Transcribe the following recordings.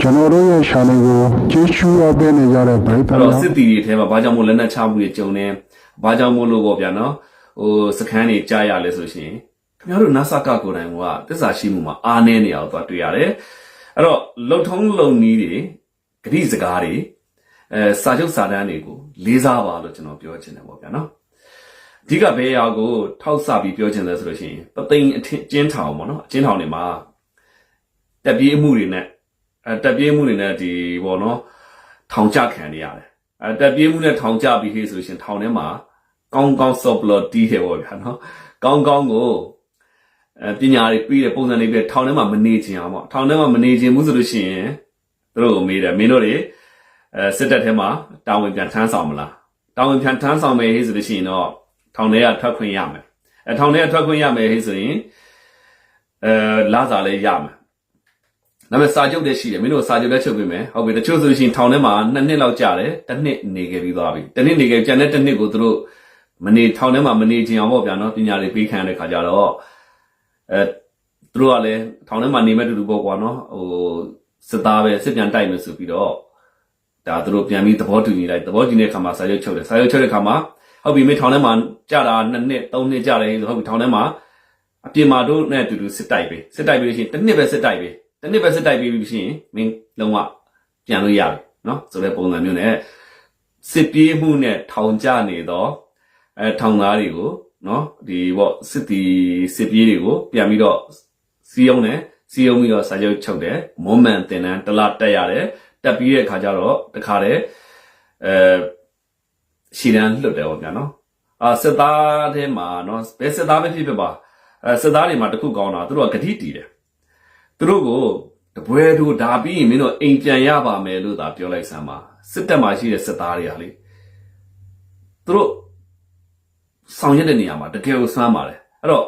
ကျွန်တော်တို့ရဲ့ channel ကိုကြည့်ရှုရပေးနေကြတဲ့ပရိသအဲ့တ်တော့များစစ်တီတွေထဲမှာဘာကြောင့်မို့လက်နက်ချမှုတွေကြုံနေဘာကြောင့်မို့လို့ပေါ့ဗျာနော်ဟိုစခန်းတွေကြားရလဲဆိုရှင်ခင်ဗျားတို့ NASA ကကိုယ်တိုင်ကသစ္စာရှိမှုမှာအားနည်းနေအောင်သွားတွေ့ရတယ်အဲ့တော့လုံထုံးလုံနည်းတွေဂတိစကားတွေအဲစာချုပ်စာတမ်းတွေကိုလေးစားပါလို့ကျွန်တော်ပြောချင်တယ်ပေါ့ဗျာနော်အဓိကဘယ်အရာကိုထောက်ဆပြီးပြောချင်လဲဆိုလို့ရှိရင်ပသိမ်အထင်ကျင်းထောင်ပေါ့နော်အကျင်းထောင်တွေမှာတက်ပြေးမှုတွေနဲ့ အဲတက်ပြေးမှုတွေနဲ့ဒီပေါ့နော်ထောင်ချခံနေရတယ်အဲတက်ပြေးမှုနဲ့ထောင်ကြပြီးခေဆိုရှင်ထောင်ထဲမှာကောင်းကောင်းဆော့ပလော့တီးတယ်ပေါ့ဗျာနော်ကောင်းကောင်းကိုအဲပညာတွေပြီးတဲ့ပုံစံတွေပြီးထောင်ထဲမှာမနေချင်အောင်ပေါ့ထောင်ထဲမှာမနေချင်ဘူးဆိုလို့ရှိရင်သူတို့ကိုမေးတယ်မင်းတို့တွေအဲစစ်တပ်ထဲမှာတာဝန်ပြန်ထမ်းဆောင်မလားတာဝန်ပြန်ထမ်းဆောင်မယ်ဟေးဆိုလို့ရှိရင်တော့ထောင်ထဲကထွက်ခွင့်ရမယ်အဲထောင်ထဲကထွက်ခွင့်ရမယ်ဟေးဆိုရင်အဲလာစားလည်းရမယ် ဒါပေမဲ့စာချုပ်တည်းရှိတယ်မင်းတို့စာချုပ်လည်းချုပ်ပေးမယ်ဟုတ်ပြီတချို့ဆိုလို့ရှိရင်ထောင်ထဲမှာနှစ်နှစ်လောက်ကြာတယ်တစ်နှစ်နေခဲ့ပြီးသွားပြီတစ်နှစ်နေခဲ့ကျန်တဲ့တစ်နှစ်ကိုသူတို့မနေထောင်ထဲမှာမနေချင်အောင်ပေါ့ဗျာနော်ပညာတွေပေးခံရတဲ့ခါကြတော့အဲသူတို့ကလည်းထောင်ထဲမှာနေမဲ့တူတူပေါ့ကွာနော်ဟိုစစ်သားပဲစစ်ပြန်တိုက်မယ်ဆိုပြီးတော့ဒါသူတို့ပြန်ပြီးသဘောတူညီလိုက်သဘောတူညီတဲ့ခါမှာစာချုပ်ချုပ်တယ်စာချုပ်ချုပ်တဲ့ခါမှာဟုတ်ပြီမင်းထောင်ထဲမှာကြာတာနှစ်နှစ်သုံးနှစ်ကြာတယ်ဆိုဟုတ်ပြီထောင်ထဲမှာအပြင်မှာတို့နဲ့အတူတူစစ်တိုက်ပဲစစ်တိုက်ပြီးလို့ရှိရင်တစ်နှစ်ပဲစစ်တိုက်ပဲ တနစ်ပဲစစ်တိုက်ပြီးပြီရှင်မင်းလုံးဝပြန်လို့ရတယ်နော်ဆိုတဲ့ပုံစံမျိုးနဲ့စစ်ပြေးမှုနဲ့ထောင်ကျနေတော့အဲထောင်သားတွေကိုနော်ဒီပေါ့စစ်တီစစ်ပြေးတွေကိုပြန်ပြီးတော့စီယုံနဲ့စီယုံပြီးတော့စာချုပ်ချုပ်တယ်မွန်မန်တင်တန်းတစ်လတက်ရတယ်တက်ပြီးတဲ့အခါကျတော့တခါတည်းအဲရှီတန်းလွတ်တယ်ပေါ့ဗျာနော်အာစစ်သားထဲမှာနော်ဘယ်စစ်သားပဲဖြစ်ဖြစ်ပါအဲစစ်သားတွေမှာတခုကောင်းတာသူတို့ကဂတိတီးတယ် သူတို့ကိုတပွဲတို့ဒါပြီးရင်မင်းတို့အိမ်ပြန်ရပါမယ်လို့သာပြောလိုက်စမ်းပါစစ်တပ်မှာရှိတဲ့စစ်သားတွေကလေသူတို့ဆောင်ရွက်တဲ့နေရာမှာတကယ်ကိုစွမ်းပါတယ်အဲ့တော့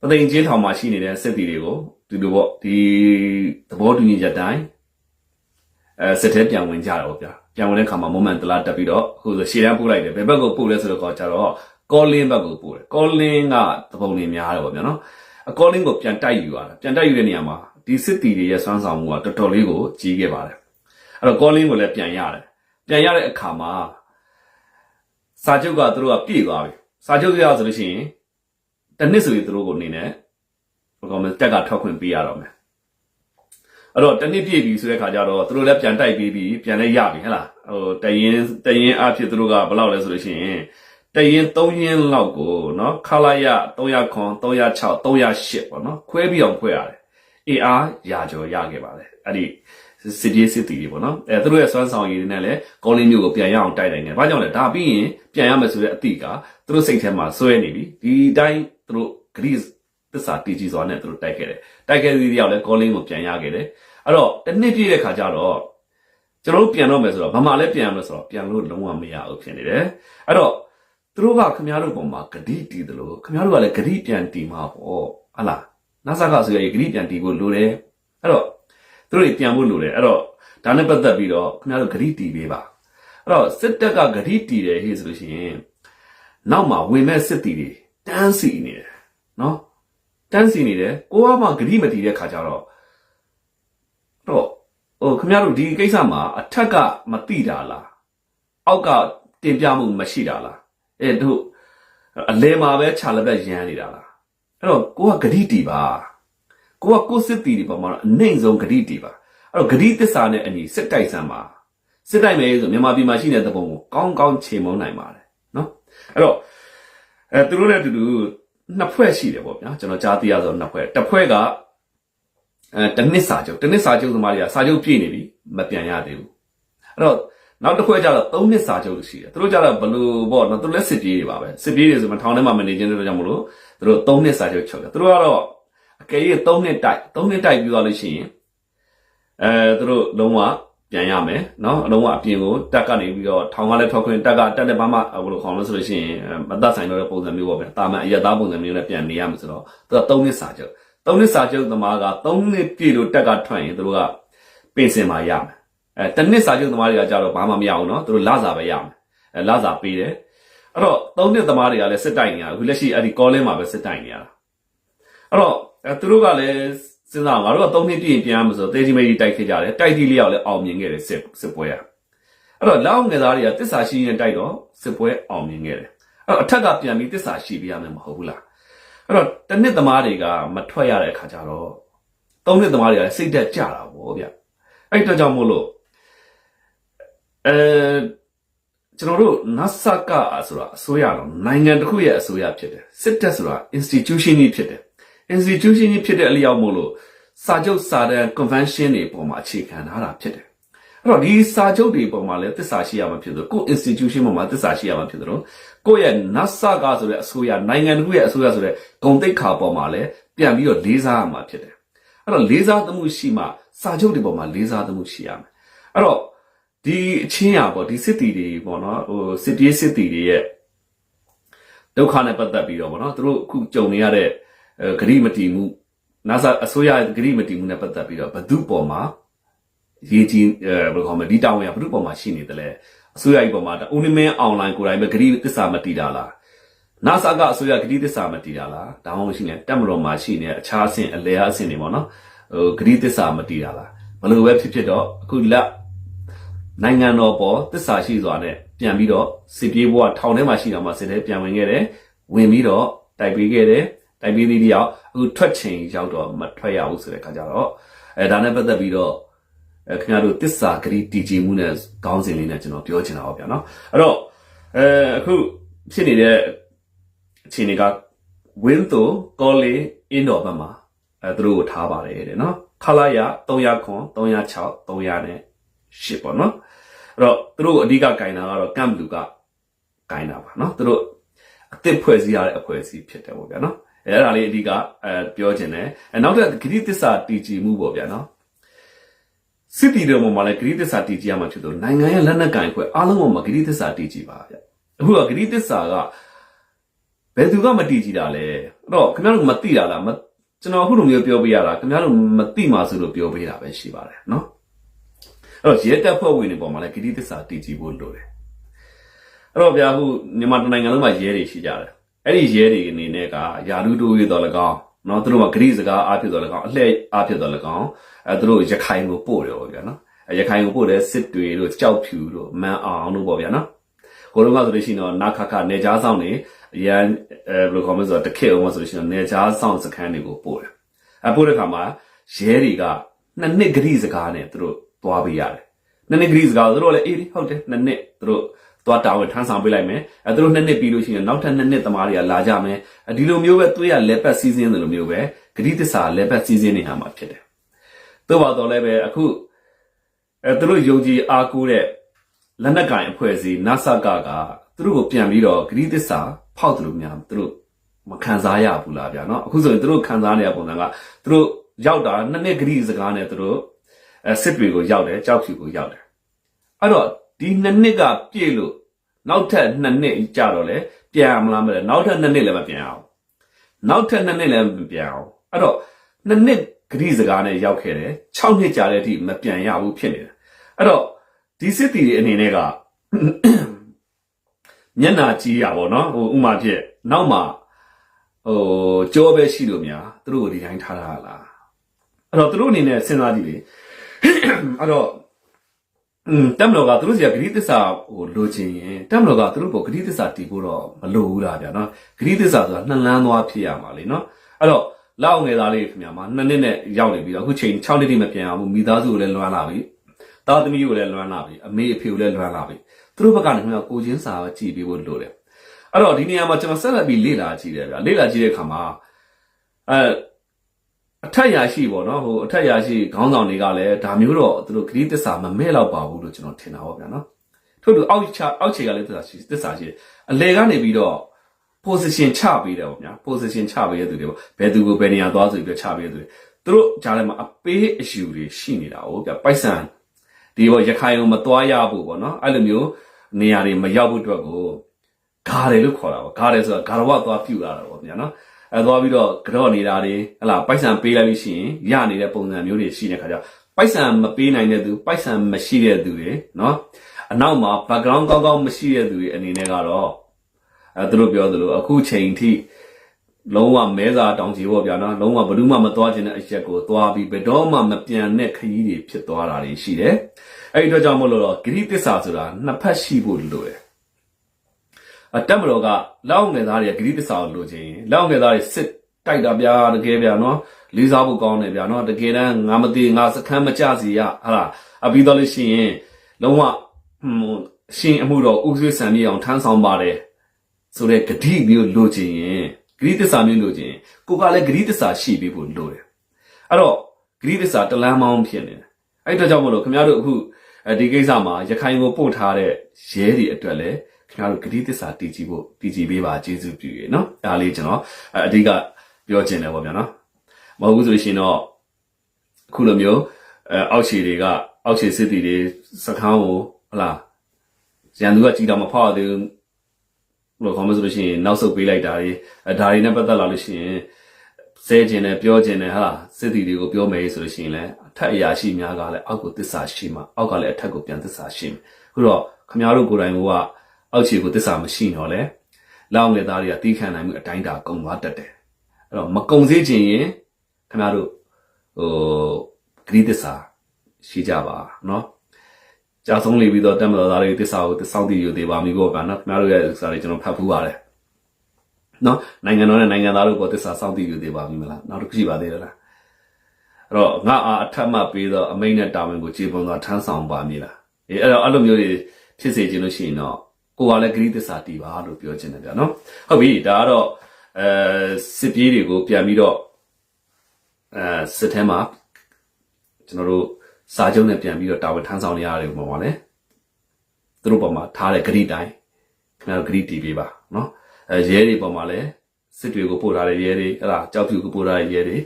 ပသိမ်ချင်းထောင်မှာရှိနေတဲ့စစ်တီတွေကိုဒီလိုပေါ့ဒီသဘောတူညီချက်တိုင်းအဲစစ်ထဲပြန်ဝင်ကြတယ်ပေါ့ဗျာပြန်ဝင်တဲ့ခါမှာမမန်တလားတက်ပြီးတော့ဟိုဆိုရှေ့တန်းပို့လိုက်တယ်ဘယ်ဘက်ကိုပို့လဲဆိုတော့ကြတော့ကောလင်းဘက်ကိုပို့တယ်ကောလင်းကသဘုံနေများတယ်ပေါ့ဗျာနော် အကောလင်းကိုပြန်တိုက်ယူရတာပြန်တိုက်ယူတဲ့နေရာမှာဒီစစ်တီတွေရဲ့စွမ်းဆောင်မှုကတော်တော်လေးကိုကြီးခဲ့ပါတယ်အဲ့တော့ကောလင်းကိုလည်းပြန်ရတယ်ပြန်ရတဲ့အခါမှာစာချုပ်ကသူတို့ကပြည့်သွားပြီစာချုပ်ရဆိုလို့ရှိရင်တစ်နှစ်ဆိုရင်သူတို့ကိုအနေနဲ့ဘယ်ကောင်မလဲတက်ကထောက်ခွင့်ပေးရတော့မယ်အဲ့တော့တစ်နှစ်ပြည့်ပြီဆိုတဲ့ခါကျတော့သူတို့လည်းပြန်တိုက်ပြီးပြီပြန်လည်းရပြီဟဲ့လားဟိုတရင်တရင်အဖြစ်သူတို့ကဘယ်လောက်လဲဆိုလို့ရှိရင် တရင်3ရင်းလောက်ကိုနော်ခလာရ300 306 308ပေါ့နော်ခွဲပြီးအောင်ခွဲရတယ် AR ရာကျော်ရခဲ့ပါတယ်အဲ့ဒီစစ်တီးစစ်တီးတွေပေါ့နော်အဲသူတို့ရဲ့စွမ်းဆောင်ရည်တွေနဲ့လည်းကောလင်းမျိုးကိုပြန်ရအောင်တိုက်နိုင်တယ်။ဘာကြောင့်လဲဒါပြီးရင်ပြန်ရမယ်ဆိုတဲ့အသည့်ကသူတို့စိတ်ထဲမှာစွဲနေပြီ။ဒီတိုင်းသူတို့ဂရိသစ္စာတည်ကြည်စွာနဲ့သူတို့တိုက်ခဲ့တယ်။တိုက်ခဲ့တဲ့ဒီရောက်လဲကောလင်းကိုပြန်ရခဲ့တယ်။အဲ့တော့တစ်နှစ်ပြည့်တဲ့ခါကျတော့ကျွန်တော်တို့ပြန်တော့မယ်ဆိုတော့ဘာမှလည်းပြန်ရမယ်ဆိုတော့ပြန်လို့လုံးဝမရဘူးဖြစ်နေတယ်။အဲ့တော့ သူတို့ကခမားတို့ပုံမှာဂတိတီးတယ်လို့ခမားတို့ကလည်းဂတိပြန်တီးမှာပေါ့ဟလာနာဆာကဆိုရင်ဂတိပြန်တီးဖို့လိုတယ်အဲ့တော့သူတို့တွေပြန်ဖို့လိုတယ်အဲ့တော့ဒါနဲ့ပတ်သက်ပြီးတော့ခမားတို့ဂတိတီးပေးပါအဲ့တော့စစ်တပ်ကဂတိတီးတယ်ဟေ့ဆိုလို့ရှိရင်နောက်မှာဝင်မဲ့စစ်တီးတွေတန်းစီနေတယ်နော်တန်းစီနေတယ်ကိုကမှဂတိမတီးတဲ့ခါကျတော့တော့ဟိုခမားတို့ဒီကိစ္စမှာအထက်ကမတိတာလားအောက်ကတင်ပြမှုမရှိတာလား အဲ့တို့အလဲမှာပဲခြာလက်ဘက်ရမ်းနေတာလားအဲ့တော့ကိုကဂတိတီပါကိုကကိုစစ်တီဒီပေါ်မှာအနှိမ့်ဆုံးဂတိတီပါအဲ့တော့ဂတိသစ္စာနဲ့အညီစစ်တိုက်စမ်းပါစစ်တိုက်မယ်ဆိုမြန်မာပြည်မှာရှိနေတဲ့ပုံကိုကောင်းကောင်းချိန်မုံနိုင်ပါတယ်နော်အဲ့တော့အဲသူတို့လည်းအတူတူနှစ်ဖွဲ့ရှိတယ်ပေါ့ဗျာကျွန်တော်ကြားသိရဆိုနှစ်ဖွဲ့တစ်ဖွဲ့ကအဲတနစ်စာချုပ်တနစ်စာချုပ်သမားတွေကစာချုပ်ပြည့်နေပြီမပြန်ရသေးဘူးအဲ့တော့ နောက်တစ်ခွဲကျတော့3နှစ်စာချုပ်ရှိတယ်သူတို့ကျတော့ဘလို့ပေါ့နော်သူတို့လည်းစစ်ပြေးတွေပါပဲစစ်ပြေးတွေဆိုမှထောင်ထဲမှာမနေခြင်းတို့ကြောင့်မလို့သူတို့3နှစ်စာချုပ်ချုပ်တယ်သူတို့ကတော့အကယ်၍3နှစ်တိုက်3နှစ်တိုက်ပြီးသွားလို့ရှိရင်အဲသူတို့လုံးဝပြန်ရမယ်နော်အလုံးဝအပြင်ကိုတက်ကနေပြီးတော့ထောင်ကလည်းထွက်ခွင့်တက်ကတက်တဲ့ဘာမှဘလို့ခေါင်းလို့ဆိုလို့ရှိရင်မသက်ဆိုင်တော့တဲ့ပုံစံမျိုးပေါ့ဗျာတာမန်အရသားပုံစံမျိုးနဲ့ပြန်နေရမှာဆိုတော့သူက3နှစ်စာချုပ်3နှစ်စာချုပ်သမားက3နှစ်ပြည့်လို့တက်ကထွက်ရင်သူတို့ကပင်စင်มาရမယ် အဲတနစ်စာချုပ်သမားတွေကကြတော့ဘာမှမရအောင်နော်သူတို့လစာပဲရမယ်အဲလစာပေးတယ်အဲ့တော့သုံးနှစ်သမားတွေကလည်းစစ်တိုင်နေရအခုလက်ရှိအဲ့ဒီ call in မှာပဲစစ်တိုင်နေရတာအဲ့တော့အဲသူတို့ကလည်းစစဉ်းစားငါတို့က3နှစ်ပြည့်ရင်ပြန်ရမှာဆိုတေးကြီးမေးကြီးတိုက်ခဲ့ကြတယ်တိုက်တီလေးရောက်လည်းအောင်မြင်ခဲ့တယ်စစ်စစ်ပွဲอ่ะအဲ့တော့လောက်ငယ်သားတွေကတစ္ဆာရှိရင်တိုက်တော့စစ်ပွဲအောင်မြင်ခဲ့တယ်အဲ့တော့အထက်ကပြန်ပြီးတစ္ဆာရှိပြရမယ်မဟုတ်ဘူးလားအဲ့တော့တနစ်သမားတွေကမထွက်ရတဲ့အခါကျတော့သုံးနှစ်သမားတွေကလည်းစိတ်သက်ကြတာပေါ့ဗျအဲ့ဒီအတွက်ကြောင့်မို့လို့ အဲကျွန်တော်တို့နတ်ဆကဆိုတာအစိုးရတော့နိုင်ငံတစ်ခုရဲ့အစိုးရဖြစ်တယ်စစ်တပ်ဆိုတာ institution ကြီးဖြစ်တယ် institution ကြီးဖြစ်တဲ့အလျောက်မို့လို့စာချုပ်စာတမ်း convention တွေပေါ်မှာအခြေခံထားတာဖြစ်တယ်အဲ့တော့ဒီစာချုပ်တွေပေါ်မှာလည်းသစ္စာရှိရမှာဖြစ်တယ်ကို institution ပေါ်မှာသစ္စာရှိရမှာဖြစ်တယ်လို့ကိုယ့်ရဲ့နတ်ဆကဆိုတဲ့အစိုးရနိုင်ငံတစ်ခုရဲ့အစိုးရဆိုတဲ့ဂုံတိတ်ခါပေါ်မှာလည်းပြန်ပြီးတော့လေးစားရမှာဖြစ်တယ်အဲ့တော့လေးစားသမှုရှိမှစာချုပ်တွေပေါ်မှာလေးစားသမှုရှိရမယ်အဲ့တော့ ဒီအချင်းရပေါ့ဒီစစ်တီတွေပေါ့နော်ဟိုစစ်ပြေးစစ်တီတွေရဲ့ဒုက္ခနဲ့ပတ်သက်ပြီးတော့ပေါ့နော်သူတို့အခုကြုံနေရတဲ့အဲဂရိမတီမှု NASA အစိုးရဂရိမတီမှုနဲ့ပတ်သက်ပြီးတော့ဘသူပေါ်မှာရေးကြီးအဲဘယ်လိုခေါ်မလဲဒီတောင်းရဘသူပေါ်မှာရှိနေတယ်လဲအစိုးရကြီးပေါ်မှာဦးနေမင်းအွန်လိုင်းကိုယ်တိုင်ပဲဂရိသစ္စာမတီးတာလား NASA ကအစိုးရဂရိသစ္စာမတီးတာလားဒါမှမဟုတ်ရှိနေတက်မတော်မှာရှိနေအခြားအဆင့်အလဲအဆင့်တွေပေါ့နော်ဟိုဂရိသစ္စာမတီးတာလားဘယ်လိုပဲဖြစ်ဖြစ်တော့အခုလက် နိုင်ငံတော်ပေါ်သစ္စာရှိစွာနဲ့ပြန်ပြီးတော့စစ်ပြေးဘဝထောင်ထဲမှာရှိတော့မှစစ်ထဲပြန်ဝင်ခဲ့တယ်ဝင်ပြီးတော့တိုက်ပေးခဲ့တယ်တိုက်ပေးသေးတယောက်အခုထွက်ချိန်ရောက်တော့မထွက်ရဘူးဆိုတဲ့ခါကျတော့အဲဒါနဲ့ပတ်သက်ပြီးတော့အဲခင်ဗျားတို့တစ္ဆာဂရိတည်ကြည်မှုနဲ့ခေါင်းစဉ်လေးနဲ့ကျွန်တော်ပြောချင်တာပါဗျာနော်အဲ့တော့အဲအခုဖြစ်နေတဲ့အခြေအနေကဝင်းတိုကောလီအင်းတော်ဘက်မှာအဲသူတို့ကိုထားပါတယ်တဲ့နော်ခလာရ300ခွန်306 300နဲ့ ရှစ်ပေါ့နော်အဲ့တော့သူတို့အဓိကကင်တာကတော့ကမ်ဘလူကကင်တာပါနော်သူတို့အသစ်ဖွဲ့စည်းရတဲ့အဖွဲ့အစည်းဖြစ်တယ်ပေါ့ဗျာနော်အဲ့ဒါလေးအဓိကအဲပြောချင်တယ်အဲနောက်တစ်ဂရိသစ္စာတည်ကြည်မှုပေါ့ဗျာနော်စစ်တီတွေပေါ်မှာလည်းဂရိသစ္စာတည်ကြည်ရမှာဖြစ်တော့နိုင်ငံရဲ့လက်နက်ကင်ဖွဲ့အားလုံးပေါ်မှာဂရိသစ္စာတည်ကြည်ပါဗျအခုကဂရိသစ္စာကဘယ်သူကမတည်ကြည်တာလဲအဲ့တော့ခင်ဗျားတို့မသိတာလားမကျွန်တော်အခုလိုမျိုးပြောပြရတာခင်ဗျားတို့မသိမှဆိုလို့ပြောပေးတာပဲရှိပါတယ်နော်အဲ့ တော့ရဲတပ်ဖွဲ့ဝင်တွေပေါ်မှာလည်းဂတိသစ္စာတည်ကြည်ဖို့လိုတယ်အဲ့တော့ဗျာခုမြန်မာနိုင်ငံလုံးမှာရဲတွေရှိကြတယ်အဲ့ဒီရဲတွေအနေနဲ့ကယာဒူတိုးရတော်လကောင်းနော်သူတို့ကဂရိစကားအားဖြစ်တော်လကောင်းအလှဲ့အားဖြစ်တော်လကောင်းအဲသူတို့ရခိုင်ကိုပို့တယ်ပေါ့ဗျာနော်ရခိုင်ကိုပို့တယ်စစ်တွေတို့ကြောက်ဖြူတို့မန်အောင်တို့ပေါ့ဗျာနော်ကိုလုံးကဆိုလို့ရှိရင်တော့နာခခနေကြားဆောင်နေရန်အဲဘယ်လိုခေါ်မလဲဆိုတော့တခေတ်အောင်ဆိုလို့ရှိရင်နေကြားဆောင်စခန်းတွေကိုပို့တယ်အပို့တဲ့ခါမှာရဲတွေကနှစ်နှစ်ဂရိစကားနဲ့သူတို့ သွားပေးရတယ်နှစ်နှစ်ဂရီစကားသူတို့လည်းအေးလေဟုတ်တယ်နှစ်နှစ်သူတို့သွားတာဝန်ထမ်းဆောင်ပေးလိုက်မယ်အဲသူတို့နှစ်နှစ်ပြီးလို့ရှိရင်နောက်ထပ်နှစ်နှစ်သမားတွေကလာကြမယ်ဒီလိုမျိုးပဲသူရလက်ပတ်စီစဉ်တယ်လိုမျိုးပဲဂရီတစ္ဆာလက်ပတ်စီစဉ်နေရမှာဖြစ်တယ်သို့ပါတော့လည်းပဲအခုအဲသူတို့ယုံကြည်အားကိုးတဲ့လက်နက်ကင်အဖွဲ့အစည်းနဆကကသူတို့ကိုပြန်ပြီးတော့ဂရီတစ္ဆာဖောက်တယ်လို့များသူတို့မခံစားရဘူးလားဗျာနော်အခုဆိုရင်သူတို့ခံစားနေရပုံစံကသူတို့ရောက်တာနှစ်နှစ်ဂရီစကားနဲ့သူတို့ စစ်တွေကိုရောက်တယ်ကြောက်ဖြူကိုရောက်တယ်အဲ့တော့ဒီနှစ်နှစ်ကပြည့်လို့နောက်ထပ်နှစ်နှစ်ကြာတော့လေပြန်မလားမလဲနောက်ထပ်နှစ်နှစ်လည်းမပြန်အောင်နောက်ထပ်နှစ်နှစ်လည်းမပြန်အောင်အဲ့တော့နှစ်နှစ်ဂတိစကားနဲ့ရောက်ခဲ့တယ်6နှစ်ကြာတဲ့အထိမပြန်ရဘူးဖြစ်နေတယ်အဲ့တော့ဒီစစ်တီတွေအနေနဲ့ကမျက်နာကြီးရပါတော့ဟိုဥမာဖြစ်နောက်မှဟိုကြောပဲရှိလို့များသူတို့ကိုဒီတိုင်းထားတာလားအဲ့တော့သူတို့အနေနဲ့စဉ်းစားကြည့်လေ အဲ့တော့อืมတမ်မလောကသူတို့စီကဂရိသစ္စာဟိုလိုချင်ရင်တမ်မလောကသူတို့ပေါ်ဂရိသစ္စာတည်ဖို့တော့မလိုဘူးလားဗျာနော်ဂရိသစ္စာဆိုတာနှလန်းသွားဖြစ်ရမှာလေနော်အဲ့တော့လောက်ငယ်သားလေးခင်ဗျာမှာနှစ်နှစ်နဲ့ရောက်နေပြီတော့အခုချိန်6နှစ်တိမပြန်အောင်မိသားစုကိုလည်းလွမ်းလာပြီသားသမီးကိုလည်းလွမ်းလာပြီအမေအဖေကိုလည်းလွမ်းလာပြီသူတို့ဘက်ကနေခင်ဗျာကိုချင်းစာပဲကြည်ပြီးဖို့လိုတယ်အဲ့တော့ဒီနေရာမှာကျွန်တော်ဆက်လက်ပြီးလေ့လာကြည့်တယ်ဗျာလေ့လာကြည့်တဲ့အခါမှာအဲ အထက်ရာရှိပေါ့နော်ဟိုအထက်ရာရှိခေါင်းဆောင်တွေကလည်းဒါမျိုးတော့သူတို့ဂရိသစ္စာမမဲ့တော့ပါဘူးလို့ကျွန်တော်ထင်တာပေါ့ဗျာနော်ထို့တူအောက်ချအောက်ခြေကလည်းသစ္စာရှိသစ္စာရှိတယ်အလေကနေပြီးတော့ position ချပေးတယ်ပေါ့ဗျာ position ချပေးတဲ့သူတွေပေါ့ဘယ်သူကိုဘယ်နေရာသွားဆိုပြီးတော့ချပေးတဲ့သူတွေသူတို့ကြားထဲမှာအပေးအယူတွေရှိနေတာဟုတ်ဗျာပိုက်ဆံဒီဘောရခိုင်ကိုမသွားရဘူးပေါ့နော်အဲ့လိုမျိုးနေရာတွေမရောက်ဖို့အတွက်ကိုဂါတယ်လို့ခေါ်တာပေါ့ဂါတယ်ဆိုတာဂါရဝသွားပြူလာတာပေါ့ဗျာနော် အဲသွားပြီးတော့ကြော့နေတာတွေဟလာပိုက်ဆံပေးလိုက်လို့ရှိရင်ရနေတဲ့ပုံစံမျိုးတွေရှိတဲ့ခါကျပိုက်ဆံမပေးနိုင်တဲ့သူပိုက်ဆံမရှိတဲ့သူတွေနော်အနောက်မှာ background ကောင်းကောင်းမရှိတဲ့သူတွေအနေနဲ့ကတော့အဲသူတို့ပြောသလိုအခုချိန်ထိလုံးဝမဲစာတောင်ကြီးပေါ့ဗျာနော်လုံးဝဘယ်သူမှမသွားခြင်းတဲ့အရက်ကိုသွားပြီးဘယ်တော့မှမပြန်တဲ့ခရီးတွေဖြစ်သွားတာတွေရှိတယ်အဲ့ဒီအတွက်ကြောင့်မို့လို့တော့ဂရိတစ္ဆာဆိုတာနှစ်ဖက်ရှိဖို့လိုတယ်အ တက်မတော်ကလောက်ငယ်သားတွေကဂရိတစ္ဆာကိုလိုချင်ရင်လောက်ငယ်သားတွေစစ်တိုက်တာဗျာတကယ်ဗျာနော်လေးစားဖို့ကောင်းတယ်ဗျာနော်တကယ်တမ်းငါမသိငါစခန်းမကြစီရဟာလားအပြီးတော့လို့ရှိရင်လုံးဝဟွန်းရှင်အမှုတော်ဥပ္ပစေဆံမြေအောင်ထမ်းဆောင်ပါတယ်ဆိုတဲ့ဂတိမျိုးလိုချင်ရင်ဂရိတစ္ဆာမျိုးလိုချင်ရင်ကိုကလည်းဂရိတစ္ဆာရှိပြီးဖို့လိုတယ်အဲ့တော့ဂရိတစ္ဆာတလန်းမောင်းဖြစ်နေတယ်အဲ့ဒီအတွက်ကြောင့်မလို့ခင်ဗျားတို့အခုအဲဒီကိစ္စမှာရခိုင်ကိုပို့ထားတဲ့ရဲတွေအတွက်လည်း ခင်ဗျားတို့ဂရိတစ္ဆာတည်ကြည်ဖို့တည်ကြည်ပေးပါကျေးဇူးပြုရေနော်ဒါလေးကျွန်တော်အအဓိကပြောချင်တယ်ပေါ့ဗျာနော်မဟုတ်ဘူးဆိုရှင်တော့အခုလိုမျိုးအဲအောက်ခြေတွေကအောက်ခြေစစ်တီတွေစခန်းကိုဟလာရန်သူကကြည်တော်မဖောက်ရသေးဘူးဘယ်လိုခေါ်မလဲဆိုလို့ရှိရင်နောက်ဆုတ်ပေးလိုက်တာတွေအဲဒါတွေနဲ့ပတ်သက်လာလို့ရှိရင်စဲကျင်တယ်ပြောကျင်တယ်ဟာစစ်တီတွေကိုပြောမယ်ဆိုလို့ရှိရင်လည်းအထက်အရာရှိများကလည်းအောက်ကိုသစ္စာရှိမှအောက်ကလည်းအထက်ကိုပြန်သစ္စာရှိမယ်အခုတော့ခမည်းတော်ကိုယ်တိုင်က အောက်ခြေကိုသစ္စာမရှိတော့လဲလောက်ငယ်သားတွေကတီးခံနိုင်မှုအတိုင်းတာကုံသွားတတ်တယ်အဲ့တော့မကုံစေးခြင်းရင်ခမည်းတော်ဟိုဂရိသစ္စာရှိကြပါเนาะကြာဆုံးလေပြီးတော့တက်မတော်သားတွေသစ္စာကိုစောင့်တည်ယူသေးပါမည်ပေါ့ကနော်ခင်ဗျားတို့ရဲ့ဥစ္စာတွေကျွန်တော်ဖတ်ဖူးပါတယ်နော်နိုင်ငံတော်နဲ့နိုင်ငံသားတို့ပေါ်သစ္စာစောင့်တည်ယူသေးပါမည်မလားနောက်တစ်ခုရှိပါသေးတယ်လားအဲ့တော့ငါအားအထက်မှပေးတော့အမိန့်နဲ့တာဝန်ကိုခြေပုံသာထမ်းဆောင်ပါမည်လားအေးအဲ့တော့အဲ့လိုမျိုးတွေဖြစ်စေခြင်းလို့ရှိရင်တော့ ကိုကလည်းဂရိသစ္စာတည်ပါလို့ပြောချင်တယ်ဗျာနော်ဟုတ်ပြီဒါကတော့အဲစစ်ပြေးတွေကိုပြန်ပြီးတော့အဲစစ်ထဲမှာကျွန်တော်တို့စာချုပ်နဲ့ပြန်ပြီးတော့တာဝန်ထမ်းဆောင်နေရတယ်ပေါ့ပါလေသူတို့ပေါ်မှာထားတဲ့ဂရိတိုင်းခင်ဗျားတို့ဂရိတီးပေးပါနော်အဲရဲတွေပေါ်မှာလည်းစစ်တွေကိုပို့ထားတဲ့ရဲတွေအဲ့ဒါကြောက်ဖြူကိုပို့ထားတဲ့ရဲတွေ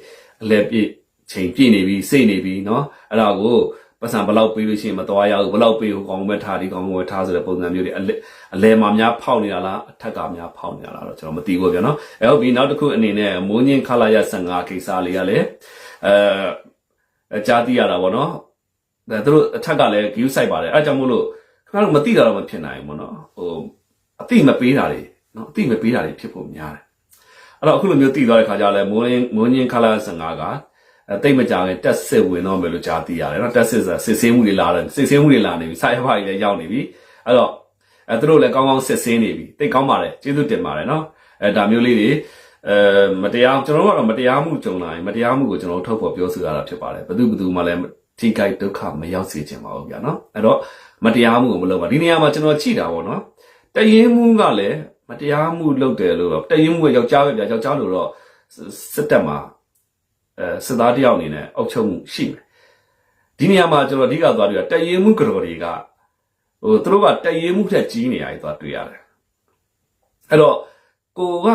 အလဲပြည့်ချိန်ပြည့်နေပြီစိတ်နေပြီနော်အဲ့ဒါကို ပတ်စံဘလောက်ပေးလို့ရှိရင်မတော်ရဘူးဘလောက်ပေးကိုကောင်းမဲ့ထားဒီကောင်းမဲ့ထားဆိုတဲ့ပုံစံမျိုးတွေအလဲအလဲမှာများဖောက်နေတာလားအထက်ကများဖောက်နေတာလားတော့ကျွန်တော်မသိဘူးဗျာနော်အဲဟုတ်ပြီနောက်တစ်ခုအနေနဲ့မိုးညင်းခလာရ15ကိစ္စလေးကလည်းအဲကြားသိရတာပေါ့နော်ဒါသူတို့အထက်ကလည်း view site ပါတယ်အဲကြောင့်မို့လို့ခင်ဗျားတို့မသိတာတော့မဖြစ်နိုင်ဘူးပေါ့နော်ဟိုအသိမပေးတာတွေနော်အသိမပေးတာတွေဖြစ်ဖို့များတယ်အဲ့တော့အခုလိုမျိုးသိသွားတဲ့ခါကျတော့မိုးရင်းမိုးညင်းခလာ15ကအဲ တိတ်မကြခင်တက်စစ်ဝင်တော့မယ်လို့ကြားသိရတယ်နော်တက်စစ်ဆိုစစ်စင်းမှုတွေလာတယ်စစ်စင်းမှုတွေလာနေပြီစာရဖာကြီးလည်းရောက်နေပြီအဲ့တော့အဲသူတို့လည်းကောင်းကောင်းစစ်စင်းနေပြီတိတ်ကောင်းပါတယ်ကျေးဇူးတင်ပါတယ်နော်အဲဒါမျိုးလေးတွေအဲမတရားကျွန်တော်တို့ကတော့မတရားမှုကြုံလာရင်မတရားမှုကိုကျွန်တော်တို့ထုတ်ဖော်ပြောဆိုရတာဖြစ်ပါတယ်ဘယ်သူဘယ်သူမှလည်းထိခိုက်ဒုက္ခမရောက်စေချင်ပါဘူးဗျာနော်အဲ့တော့မတရားမှုကိုမလုပ်ပါဒီနေရာမှာကျွန်တော်ကြည့်တာပေါ့နော်တရင်မှုကလည်းမတရားမှုလုပ်တယ်လို့တော့တရင်မှုကယောက်ျားပဲဗျာယောက်ျားလို့တော့စစ်တပ်မှာ အဲစစ်သားတယောက်အနေနဲ့အောက်ချုပ်မှုရှိမယ်ဒီနေရာမှာကျွန်တော်အဓိကသွားတွေ့တာတရင်မှုကြော်တွေကဟိုသူတို့ကတရင်မှုထက်ကြီးနေရတယ်သွားတွေ့ရတယ်အဲ့တော့ကိုက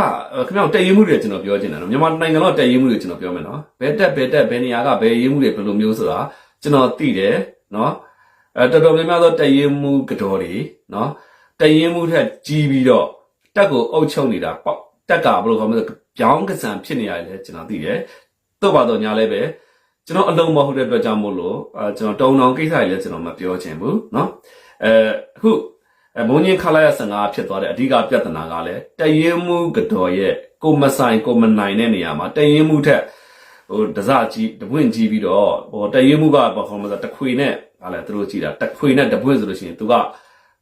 ခင်ဗျားတည်ရင်းမှုတွေကျွန်တော်ပြောချင်တယ်နော်မြန်မာနိုင်ငံတော့တည်ရင်းမှုတွေကျွန်တော်ပြောမယ်နော်ဘယ်တက်ဘယ်တက်ဘယ်နေရာကဘယ်ရင်းမှုတွေဘယ်လိုမျိုးဆိုတာကျွန်တော်သိတယ်နော်အဲတော်တော်များများသောတည်ရင်းမှုကတော်တွေနော်တည်ရင်းမှုထက်ကြီးပြီးတော့တက်ကိုအုပ်ချုပ်နေတာပေါ့တက်ကဘယ်လိုခေါ်မလဲပြောင်းကစားဖြစ်နေရတယ်ကျွန်တော်သိတယ် တော့ပါတော့ညာလဲပဲကျွန်တော်အလုံးမဟုတ်တဲ့အတွက်ကြောင့်မို့လို့အဲကျွန်တော်တုံတောင်ကိစ္စတွေလည်းကျွန်တော်မပြောချင်ဘူးနော်အဲအခုအဲမုံညင်းခလာရ15ဖြစ်သွားတဲ့အဓိကပြဿနာကလည်းတရင်မှုကတော်ရဲ့ကိုမဆိုင်ကိုမနိုင်တဲ့နေရာမှာတရင်မှုထက်ဟိုဒဇကြီးတပွင့်ကြီးပြီးတော့ဟိုတရင်မှုကဘာခေါ်မလဲတခွေနဲ့ဟာလဲသူတို့ကြည့်တာတခွေနဲ့တပွင့်ဆိုလို့ရှိရင်သူက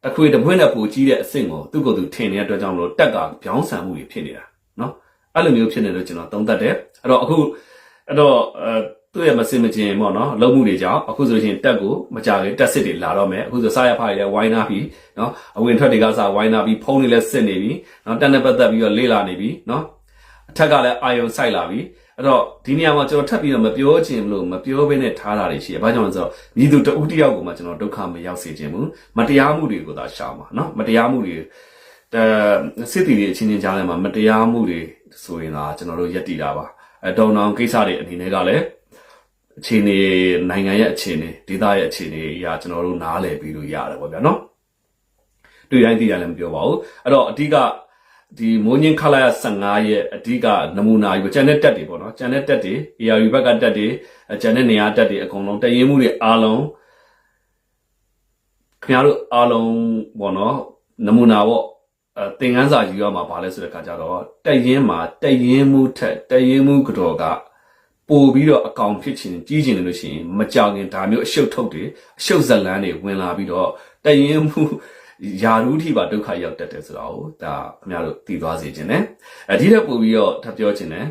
တခွေတပွင့်နဲ့ပူကြီးတဲ့အဆင့်ကိုသူ့ကိုယ်သူထင်နေတဲ့အတွက်ကြောင့်မလို့တက်ကပြောင်းဆန်မှုတွေဖြစ်နေတာနော်အဲ့လိုမျိုးဖြစ်နေလို့ကျွန်တော်သုံးသပ်တယ်အဲ့တော့အခု အဲ့တော့အဲသူ့ရဲ့မစင်မကျင်ပေါ့နော်လုံမှုတွေကြောင့်အခုဆိုလို့ရှိရင်တက်ကိုမကြခင်တက်စစ်တွေလာတော့မယ်အခုဆိုစားရဖားတွေလည်းဝိုင်းနာပြီးနော်အဝင်ထွက်တွေကစားဝိုင်းနာပြီးဖုန်းတွေလည်းစစ်နေပြီနော်တက်နဲ့ပတ်သက်ပြီးတော့လေးလာနေပြီနော်အထက်ကလည်းအာယုံစိုက်လာပြီအဲ့တော့ဒီနေရာမှာကျွန်တော်ထပ်ပြီးတော့မပြောချင်လို့မပြောဘဲနဲ့ထားတာတွေရှိတယ်။ဘာကြောင့်လဲဆိုတော့မြည်သူတဦးတယောက်ကိုမှကျွန်တော်ဒုက္ခမရောက်စေချင်ဘူး။မတရားမှုတွေကိုသာရှောင်ပါနော်။မတရားမှုတွေအဲစစ်တီတွေအချင်းချင်းကြားထဲမှာမတရားမှုတွေဆိုရင်သာကျွန်တော်တို့ယက်တည်တာပါ။ အဲတောင်းတောင်းကိစ္စတွေအနေနဲ့ကလည်းအခြေအနေနိုင်ငံရဲ့အခြေအနေဒေသရဲ့အခြေအနေအရာကျွန်တော်တို့နားလည်ပြီးလို့ရတယ်ပေါ့ဗျာနော်တွေ့တိုင်းသိတယ်လည်းမပြောပါဘူးအဲ့တော့အဓိကဒီမိုးညင်းခလာရ15ရဲ့အဓိကနမူနာယူကျန်တဲ့တက်တွေပေါ့နော်ကျန်တဲ့တက်တွေ ARU ဘက်ကတက်တွေကျန်တဲ့နေရာတက်တွေအကုန်လုံးတရင်မှုတွေအားလုံးခင်ဗျားတို့အားလုံးပေါ့နော်နမူနာပေါ့ အဲသင်ခန်းစာယူရမှာဘာလဲဆိုတဲ့ခါကျတော့တက်ရင်မှာတက်ရင်မှုထက်တက်ရင်မှုကတော့ကပို့ပြီးတော့အကောင်ဖြစ်ခြင်းကြီးခြင်းလို့ရှိရင်မကြောက်ခင်ဒါမျိုးအရှုပ်ထုတ်တွေအရှုပ်ဇလန်းတွေဝင်လာပြီးတော့တက်ရင်မှုယာရုထိပါဒုက္ခရောက်တတ်တယ်ဆိုတာကိုဒါခင်ဗျားတို့သိသွားစေခြင်းနဲ့အဲဒီထက်ပို့ပြီးတော့ထပ်ပြောခြင်းနဲ့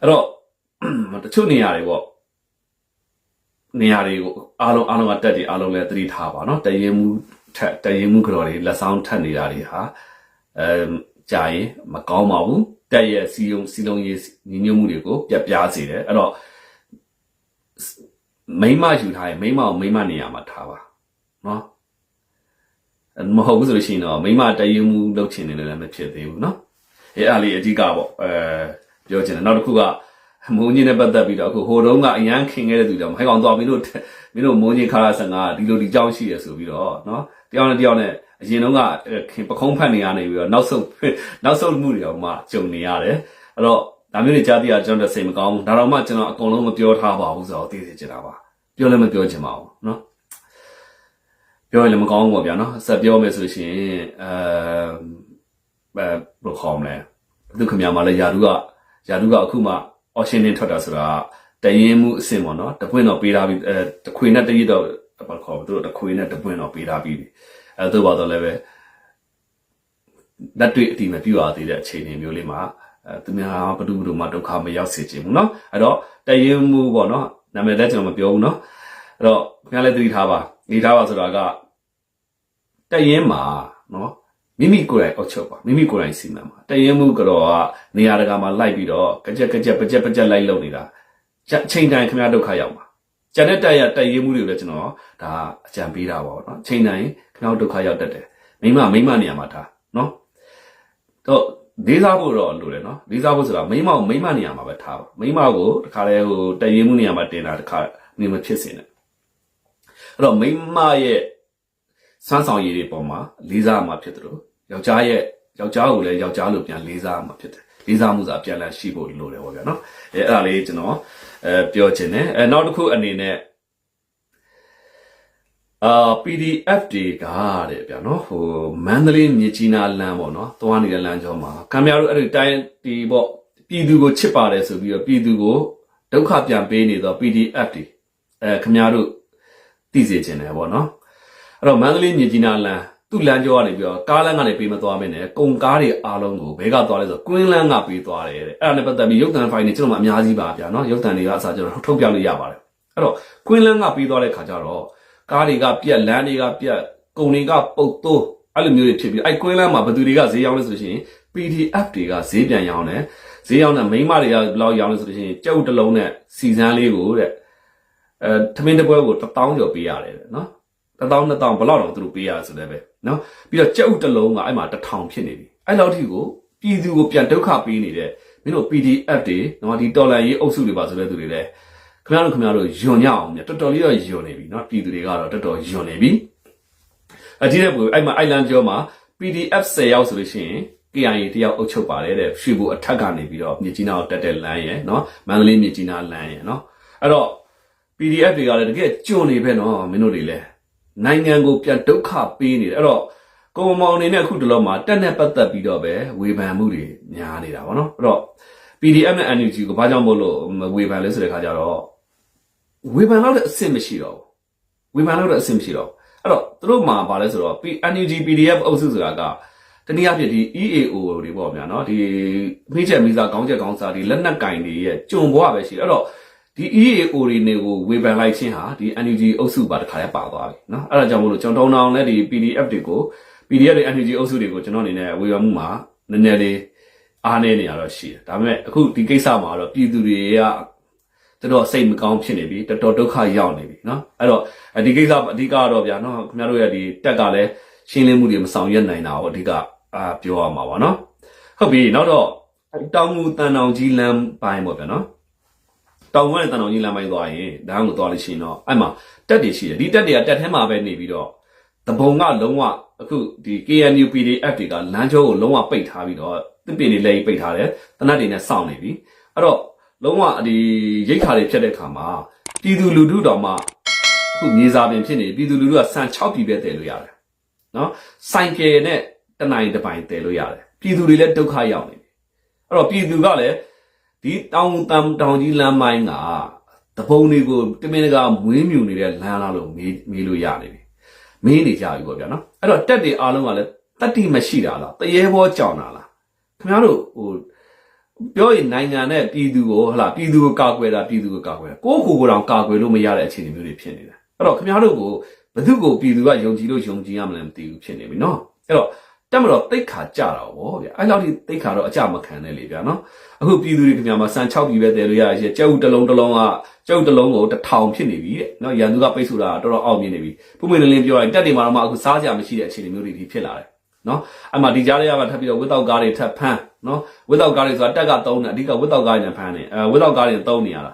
အဲ့တော့တချို့နေရာတွေပေါ့နေရာတွေကိုအားလုံးအားလုံးကတက်တယ်အားလုံးလည်းသတိထားပါနော်တရင်မှု ထက်တရင်မှုကြော်တွေလက်ဆောင်ထက်နေတာတွေဟာအဲကြာရင်မကောင်းပါဘူးတက်ရဲ့စီယုံစီလုံးရေးညီညွတ်မှုတွေကိုပြတ်ပြားစေတယ်အဲ့တော့မိမယူထားရင်မိမကိုမိမနေရာမှာထားပါနော်အဲ့မဟုတ်ဘူးဆိုလို့ရှိရင်တော့မိမတရင်မှုလုပ်ချင်တယ်လည်းမဖြစ်သေးဘူးနော်အဲအားလေးအဓိကပေါ့အဲပြောချင်တယ်နောက်တစ်ခုကမိုးကြီးနဲ့ပတ်သက်ပြီးတော့အခုဟိုတုန်းကအရန်ခင်ခဲ့တဲ့သူတော့ဟဲ့ကောင်တော့မင်းတို့မင်းတို့မိုးကြီးခါရဆန်ကဒီလိုဒီကြောင်းရှိရဆိုပြီးတော့နော် တယောက်နဲ့တယောက်နဲ့အရင်တုန်းကခင်ပခုံးဖက်နေရနေပြီးတော့နောက်ဆုံးနောက်ဆုံးမှုတွေတော့မှကြုံနေရတယ်အဲ့တော့ဒါမျိုးတွေကြားသိရကျွန်တော်စိတ်မကောင်းဘူးဒါတော့မှကျွန်တော်အကုန်လုံးမပြောထားပါဘူးဆိုတော့သိစေချင်တာပါပြောလည်းမပြောချင်ပါဘူးနော်ပြောရင်လည်းမကောင်းဘူးပေါ့ဗျာနော်ဆက်ပြောမယ်ဆိုလို့ရှိရင်အဲဘယ်လိုခေါ်မလဲသူခင်ဗျာမလည်းယာဒူကယာဒူကအခုမှ option နဲ့ထွက်တာဆိုတာတရင်မှုအဆင့်ပေါ့နော်တပွင့်တော့ပေးထားပြီးအဲတခွေနဲ့တရစ်တော့ ဘာခေါ်သူတို့တခွေနဲ့တပွင့်တော့ပေးထားပြီးပြီအဲသို့ပါတော့လည်းပဲလက်တွေ့အတိမပြူရသေးတဲ့အခြေအနေမျိုးလေးမှာအဲသူများဘဒုဘဒုမှဒုက္ခမရောက်စေချင်ဘူးเนาะအဲ့တော့တရင်မှုပေါ့နော်နာမည်လည်းကျွန်တော်မပြောဘူးเนาะအဲ့တော့ခင်ဗျားလည်းသတိထားပါသတိထားပါဆိုတာကတရင်မှာเนาะမိမိကိုယ်တိုင်အောက်ချုပ်ပါမိမိကိုယ်တိုင်စီမံပါတရင်မှုကတော့ကနေရာတကာမှာလိုက်ပြီးတော့ကြက်ကြက်ကြက်ပကြက်ပကြက်လိုက်လုံနေတာချက်ချိန်တိုင်းခင်ဗျားဒုက္ခရောက်ပါ ကျန်တဲ့တက်ရတက်ရင်မှုတွေလည်းကျွန်တော်ဒါအကြံပေးတာပါပေါ့နော်ချိန်တိုင်းခင်ဗျားဒုက္ခရောက်တတ်တယ်မိမမိမနေရာမှာထားနော်တော့လေးစားဖို့တော့လိုတယ်နော်လေးစားဖို့ဆိုတာမိမကိုမိမနေရာမှာပဲထားပါမိမကိုတခါလေဟိုတက်ရင်မှုနေရာမှာတင်တာတခါနေမဖြစ်စေနဲ့အဲ့တော့မိမရဲ့စမ်းဆောင်ရည်တွေပေါ်မှာလေးစားမှာဖြစ်တယ်လို့ယောက်ျားရဲ့ယောက်ျားကိုလည်းယောက်ျားလိုပြန်လေးစားမှာဖြစ်တယ်လေးစားမှုဆိုတာပြန်လည်ရှိဖို့လိုတယ်ပေါ့ဗျာနော်အဲအဲ့ဒါလေးကျွန်တော် အဲပြောချင်တယ်အဲနောက်တစ်ခုအနေနဲ့အာ PDF တွေကတဲ့ဗျာနော်ဟိုမန္တလေးမြစ်ကြီးနားလမ်းပေါ့နော်သွားနေတဲ့လမ်းကြောမှာခင်ဗျားတို့အဲ့ဒီတိုင်းဒီပေါ့ပြည်သူကိုချစ်ပါတယ်ဆိုပြီးတော့ပြည်သူကိုဒုက္ခပြန်ပေးနေတော့ PDF တွေအဲခင်ဗျားတို့သိစေချင်တယ်ပေါ့နော်အဲ့တော့မန္တလေးမြစ်ကြီးနားလမ်း သူ့လမ်းကြောကနေပြီးတော့ကားလမ်းကနေပေးမသွားမင်းနဲ့ကုန်ကားတွေအားလုံးကိုဘဲကသွားလဲဆိုကွင်းလမ်းကပေးသွားတယ်တဲ့အဲ့ဒါနဲ့ပတ်သက်ပြီးရုပ်သံဖိုင်တွေကျွန်တော်မှအများကြီးပါဗျာနော်ရုပ်သံတွေကအစားကျွန်တော်ထုတ်ပြလို့ရပါတယ်အဲ့တော့ကွင်းလမ်းကပေးသွားတဲ့ခါကျတော့ကားတွေကပြက်လမ်းတွေကပြက်ကုန်တွေကပုတ်သိုးအဲ့လိုမျိုးတွေဖြစ်ပြီးအဲ့ကွင်းလမ်းမှာဘယ်သူတွေကဈေးရောင်းလဲဆိုလို့ရှိရင် PDF တွေကဈေးပြန်ရောင်းတယ်ဈေးရောင်းတဲ့မိန်းမတွေကဘယ်လောက်ရောင်းလဲဆိုလို့ရှိရင်ကြုတ်တစ်လုံးနဲ့စီစမ်းလေးကိုတဲ့အဲသမင်းတစ်ပွဲကို1000ကျော်ပေးရတယ်တဲ့နော် 1000 2000ဘယ်လောက်တော့သူတို့ပေးရဆိုလည်းပဲနော်ပြီးတော့ကြက်ဥတစ်လုံးကအဲ့မှာ1000ဖြစ်နေပြီအဲ့လောက်ထိကိုပြည်သူကိုပြန်ဒုက္ခပေးနေတဲ့မင်းတို့ PDF တွေနော်ဒီတော်လန်ရေးအုပ်စုတွေပါဆိုတဲ့သူတွေလည်းခင်ဗျားတို့ခင်ဗျားတို့ယွန်ညအောင်မြတ်တော်တော်လေးတော့ယွန်နေပြီနော်ပြည်သူတွေကတော့တော်တော်ယွန်နေပြီအကြည့်တဲ့ပုံအဲ့မှာအိုက်လန်ကျော်မှာ PDF 10ရောက်ဆိုလို့ရှိရင် KIA တယောက်အုပ်ချုပ်ပါတယ်တဲ့ရွှေဘူအထက်ကနေပြီးတော့မြစ်ကြီးနားကိုတက်တဲ့လမ်းရယ်နော်မန္တလေးမြစ်ကြီးနားလမ်းရယ်နော်အဲ့တော့ PDF တွေကလည်းတကယ်ကျွန်းနေပဲနော်မင်းတို့တွေလည်း နိုင်ငံကိုပြန်ဒုက္ခပေးနေတယ်အဲ့တော့ကိုမမောင်အနေနဲ့အခုတလောမှာတက်နဲ့ပတ်သက်ပြီးတော့ပဲဝေဖန်မှုတွေများနေတာဗောနော်အဲ့တော့ PDF နဲ့ NUG ကိုဘာကြောင့်မို့လို့ဝေဖန်လဲဆိုတဲ့ခါကျတော့ဝေဖန်တော့တဲ့အဆင့်မရှိတော့ဘူးဝေဖန်တော့တဲ့အဆင့်မရှိတော့ဘူးအဲ့တော့သူတို့မှာဘာလဲဆိုတော့ NUG PDF အုပ်စုဆိုတာကတနည်းအားဖြင့်ဒီ EAO တွေပေါ့ဗျာနော်ဒီမိချက်မိစားကောင်းချက်ကောင်းစားဒီလက်နက်ကင်တွေရဲ့ကြုံဘွားပဲရှိတယ်အဲ့တော့ ဒီ EAO တွေနေကိုဝေဖန်လိုက်ခြင်းဟာဒီ NUG အုပ်စုပါတခါလဲပါသွားပြီเนาะအဲ့ဒါကြောင့်မို့လို့ကျွန်တော်တောင်းတောင်းလဲဒီ PDF တွေကို PDF တွေ NUG အုပ်စုတွေကိုကျွန်တော်အနေနဲ့ဝေဖန်မှုမှာနည်းနည်းလေးအားနည်းနေရတော့ရှိတယ်ဒါပေမဲ့အခုဒီကိစ္စမှာတော့ပြည်သူတွေကတော်တော်စိတ်မကောင်းဖြစ်နေပြီတော်တော်ဒုက္ခရောက်နေပြီเนาะအဲ့တော့ဒီကိစ္စအဓိကတော့ဗျာเนาะခင်ဗျားတို့ရဲ့ဒီတက်ကလည်းရှင်းလင်းမှုတွေမဆောင်ရွက်နိုင်တာကိုအဓိကအာပြောရမှာပါเนาะဟုတ်ပြီနောက်တော့တောင်ငူတန်တောင်ကြီးလမ်းပိုင်းပေါ့ဗျာเนาะ တောင်ဝဲတန်တော်ကြီးလမ်းပိုင်းသွားရင်ဒါမှမသွားလို့ရှိရင်တော့အဲ့မှာတက်တွေရှိတယ်ဒီတက်တွေကတက်ထဲမှာပဲနေပြီးတော့တဘုံကလုံးဝအခုဒီ KNU PDF တွေကလမ်းကျောကိုလုံးဝပိတ်ထားပြီးတော့တစ်ပင်တွေလည်းပိတ်ထားတယ်တနတ်တွေနဲ့စောင့်နေပြီအဲ့တော့လုံးဝဒီရိတ်ခါတွေဖြတ်တဲ့ခါမှာပြည်သူလူထုတောင်မှအခုမြေစာပင်ဖြစ်နေပြည်သူလူထုကစံ6ပြည်ပဲတည်လို့ရတယ်နော်စိုင်ကယ်နဲ့တနိုင်တစ်ပိုင်တည်လို့ရတယ်ပြည်သူတွေလည်းဒုက္ခရောက်နေပြီအဲ့တော့ပြည်သူကလည်း ဒီတောင်တမ်တောင်ကြီးလမ်းမိုင်းကတပုံတွေကိုတမင်တကာမွေးမြူနေတဲ့လမ်းလားလို့မေးမေးလို့ရနေပြီမေးနေကြပြီပေါ့ဗျာနော်အဲ့တော့တက်တွေအားလုံးကလည်းတတိမရှိတာလားတရေဘောကြောင်တာလားခင်ဗျားတို့ဟိုပြောရင်နိုင်ငံနဲ့ပြည်သူကိုဟလာပြည်သူကိုကာကွယ်တာပြည်သူကိုကာကွယ်တာကိုယ့်ကိုယ်ကိုယ်တောင်ကာကွယ်လို့မရတဲ့အခြေအနေမျိုးတွေဖြစ်နေတယ်အဲ့တော့ခင်ဗျားတို့ကိုဘယ်သူကိုပြည်သူကယုံကြည်လို့ယုံကြည်ရမလဲမသိဘူးဖြစ်နေပြီနော်အဲ့တော့ တက်မတော်တိတ်ခါကြတာဗောဗျအဲ့လောက်ထိတိတ်ခါတော့အကြမခံနဲ့လေဗျာနော်အခုပြည်သူတွေခင်ဗျာမှာစံ6ပြည်ပဲတည်လို့ရရဲ့ကျုပ်တစ်လုံးတစ်လုံးကကျုပ်တစ်လုံးကိုတစ်ထောင်ဖြစ်နေပြီတဲ့နော်ရန်သူကပိတ်ဆိုတာတော်တော်အောက်မြင်နေပြီပုံမှန်လင်းလင်းပြောရင်တက်တွေမှာတော့မှအခုစားကြမရှိတဲ့အခြေအနေမျိုးတွေဒီဖြစ်လာတယ်နော်အဲ့မှာဒီကြားတွေကထပ်ပြီးတော့ဝစ်တောက်ကားတွေထပ်ဖမ်းနော်ဝစ်တောက်ကားတွေဆိုတာတက်ကသုံးတယ်အဓိကဝစ်တောက်ကားတွေနဲ့ဖမ်းတယ်အဲဝစ်တောက်ကားတွေသုံးနေရတာ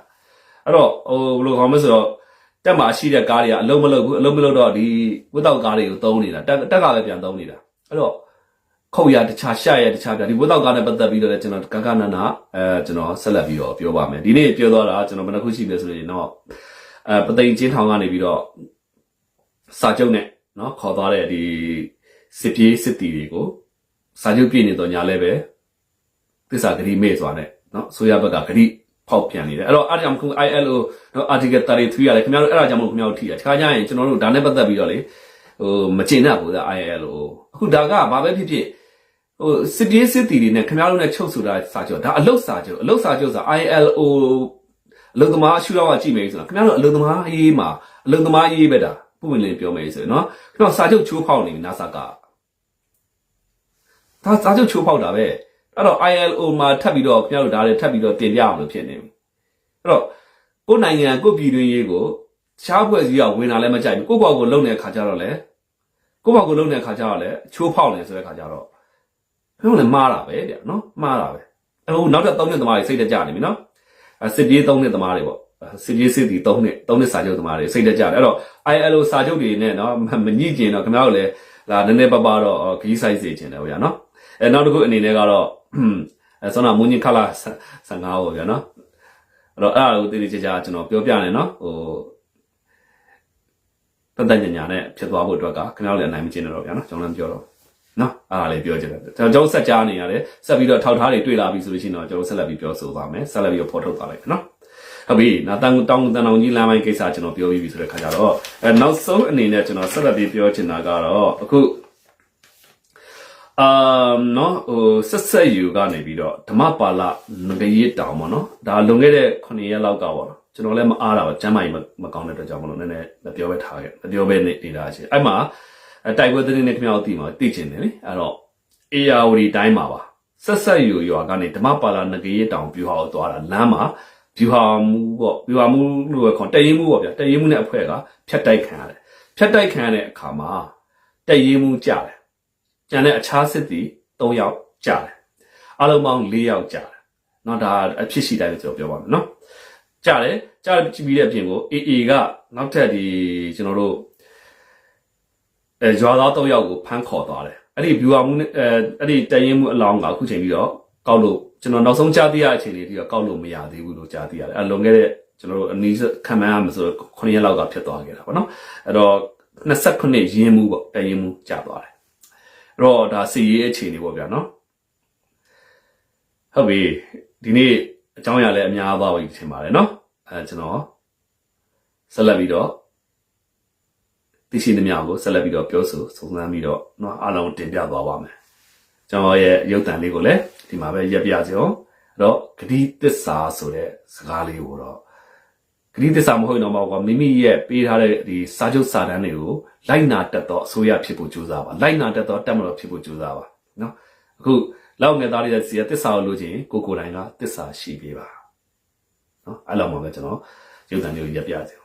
အဲ့တော့ဟိုဘယ်လိုခေါ်မလဲဆိုတော့တက်မှာရှိတဲ့ကားတွေကအလုံးမလုံးဘူးအလုံးမလုံးတော့ဒီဝစ်တောက်ကားတွေကိုသုံးနေတာတက်တက်ကလည်းပြန်သုံးနေတာအဲ့တော့ ခုတ်ရတခြားရှာရတခြားပြဒီဝစ်တောက်ကားနဲ့ပတ်သက်ပြီးတော့လည်းကျွန်တော်ကကနနအဲကျွန်တော်ဆက်လက်ပြီးတော့ပြောပါမယ်ဒီနေ့ပြောတော့တာကျွန်တော်ဘယ်နှခုရှိလဲဆိုရင်တော့အဲပသိမ်ချင်းထောင်ကနေပြီးတော့စာချုပ်နဲ့နော်ခေါ်သွားတဲ့ဒီစစ်ပြေးစစ်တီတွေကိုစာချုပ်ပြည့်နေတော့ညာလဲပဲသစ္စာဂတိမေ့စွာနဲ့နော်ဆိုရဘက်ကဂတိဖောက်ပြန်နေတယ်အဲ့တော့အားကြောင့်ခု ILO နော် article 33ရတယ်ခင်ဗျားတို့အဲ့ဒါကြောင့်မလို့ခင်ဗျားတို့ထိတယ်တခါကျရင်ကျွန်တော်တို့ဒါနဲ့ပတ်သက်ပြီးတော့လေဟိုမကျင်တတ်ဘူးဒါ ILO အခုဒါကဘာပဲဖြစ်ဖြစ် ဟိုစစ်ပြေးစစ်တီတွေနဲ့ခင်ဗျားတို့နဲ့ချုပ်ဆိုတာစာချုပ်ဒါအလုတ်စာချုပ်အလုတ်စာချုပ်ဆိုတာ ILO အလုတ်သမားရှုတော့ကြည့်မယ်ဆိုတာခင်ဗျားတို့အလုတ်သမားရေးမှာအလုတ်သမားရေးပဲဒါပုံဝင်လင်းပြောမယ်ဆိုရင်နော်ခင်ဗျားစာချုပ်ချိုးဖောက်နေပြီ NASA ကဒါစာချုပ်ချိုးဖောက်တာပဲအဲ့တော့ ILO မှာထပ်ပြီးတော့ခင်ဗျားတို့ဒါတွေထပ်ပြီးတော့တင်ပြအောင်လို့ဖြစ်နေပြီအဲ့တော့ကိုယ်နိုင်ငံကိုယ်ပြည်တွင်းရေးကိုရှားဖွဲ့စည်းအောင်ဝင်လာလည်းမကြိုက်ဘူးကိုယ့်ဘောက်ကိုလုံနေတဲ့ခါကျတော့လေကိုယ့်ဘောက်ကိုလုံနေတဲ့ခါကျတော့လေချိုးဖောက်နေဆိုတဲ့ခါကျတော့ ခင်ဗျားတို့လည်းမှားတာပဲဗျာနော်မှားတာပဲအဲ့တော့နောက်ထပ်3နှစ်သမားတွေစိတ်တကြနေပြီနော်အဲစစ်ပြေး3နှစ်သမားတွေပေါ့စစ်ပြေးစစ်တီ3နှစ်3နှစ်စာချုပ်သမားတွေစိတ်တကြတယ်အဲ့တော့ ILO စာချုပ်တွေနဲ့နော်မညှိကျင်တော့ခင်ဗျားတို့လည်းလာနည်းနည်းပါးပါတော့ခကြီးဆိုင်စေချင်တယ်ဗျာနော်အဲနောက်တစ်ခုအနေနဲ့ကတော့အဲဆောနာမွန်ညင်ခလာ15ပေါ့ဗျာနော်အဲ့တော့အဲ့ဒါကိုတည်တည်ကြကြကျွန်တော်ပြောပြနေနော်ဟိုတန်တန်ညာညာနဲ့ဖြစ်သွားဖို့အတွက်ကခင်ဗျားတို့လည်းအနိုင်မကျင်တော့ဗျာနော်ကျွန်တော်လည်းပြောတော့ နော်အဲ့ဒါလေးပြောချင်တယ်ကျွန်တော်ဆက်ကြားနေရတယ်ဆက်ပြီးတော့ထောက်ထားတွေတွေ့လာပြီဆိုလို့ရှိရင်တော့ကျွန်တော်ဆက်လက်ပြီးပြောဆိုပါမယ်ဆက်လက်ပြီးတော့ဖော်ထုတ်သွားလိုက်မယ်နော်ဟုတ်ပြီနာတန်တောင်းတန်အောင်ကြီးလမ်းပိုင်းကိစ္စကျွန်တော်ပြောပြီးပြီဆိုတဲ့ခါကျတော့အဲနောက်ဆုံးအနေနဲ့ကျွန်တော်ဆက်လက်ပြီးပြောချင်တာကတော့အခုအာနော်ဟိုဆက်ဆက်ယူကနေပြီးတော့ဓမ္မပါဠငရေတောင်ပေါ့နော်ဒါလွန်ခဲ့တဲ့9ရက်လောက်ကပေါ့နော်ကျွန်တော်လည်းမအားတာပါကျမ်းမာရေးမကောင်းတဲ့အတွက်ကြောင့်မလို့နည်းနည်းမပြောပဲထားခဲ့မပြောပဲနေနေတာချင်းအဲ့မှာ တိုက်ပွဲသတင်းနဲ့ခင်ဗျားတို့သိမှာသိချင်တယ်လေအဲ့တော့အေယာဝတီတိုင်းမှာပါဆက်ဆက်ယူရွာကနေဓမ္မပါဠငရေတောင်ပြူဟာကိုသွားတာလမ်းမှာပြူဟာမူပေါ့ပြူဟာမူလို့ပဲခေါ်တရင်မူပေါ့ဗျာတရင်မူနဲ့အဖွဲ့ကဖြတ်တိုက်ခံရတယ်ဖြတ်တိုက်ခံရတဲ့အခါမှာတရင်မူကြတယ်ကျန်တဲ့အခြားစစ်သည်3ယောက်ကြတယ်အလုံးပေါင်း4ယောက်ကြတယ်เนาะဒါအဖြစ်ရှိတိုင်းကျွန်တော်ပြောပါမယ်เนาะကြတယ်ကြကြည့်ပြီးတဲ့အပြင်ကို AA ကနောက်ထပ်ဒီကျွန်တော်တို့ အဲရွာသား3ယောက်ကိုဖမ်းခေါ်သွားတယ်အဲ့ဒီ viewer မှုနဲ့အဲအဲ့ဒီတရင်မှုအလောင်းကအခုချိန်ပြီးတော့ကောက်လို့ကျွန်တော်နောက်ဆုံးကြားသိရတဲ့အချိန်လေးပြီးတော့ကောက်လို့မရသေးဘူးလို့ကြားသိရတယ်အဲလွန်ခဲ့တဲ့ကျွန်တော်တို့အနည်းခံမှန်းရမှာဆိုတော့9ရက်လောက်ကဖြစ်သွားခဲ့တာပေါ့နော်အဲ့တော့29ရင်းမှုပေါ့တရင်မှုကြာသွားတယ်အဲ့တော့ဒါစီရေးအခြေအနေပေါ့ဗျာနော်ဟုတ်ပြီဒီနေ့အကြောင်းအရာလည်းအများသွားပြီထင်ပါတယ်နော်အဲကျွန်တော်ဆက်လက်ပြီးတော့ သိရှိသမျှကိုဆက်လက်ပြီးတော့ပြောဆိုစုံစမ်းပြီးတော့เนาะအားလုံးတင်ပြသွားပါမယ်ကျွန်တော်ရဲ့ရုပ်တံလေးကိုလည်းဒီမှာပဲရက်ပြကြအောင်အဲ့တော့ဂတိတစ္ဆာဆိုတဲ့စကားလေးကိုတော့ဂတိတစ္ဆာမဟုတ်တော့ဘောကမိမိရဲ့ပေးထားတဲ့ဒီစာချုပ်စာတမ်းတွေကိုလိုက်နာတက်တော့အစိုးရဖြစ်ဖို့ကြိုးစားပါလိုက်နာတက်တော့တက်မလို့ဖြစ်ဖို့ကြိုးစားပါเนาะအခုလောက်ငယ်သားလေးတဲ့စီကတစ္ဆာကိုလိုချင်ကိုကိုယ်တိုင်ကတစ္ဆာရှိပေးပါเนาะအဲ့လောက်မှပဲကျွန်တော်ရုပ်တံလေးကိုရက်ပြကြအောင်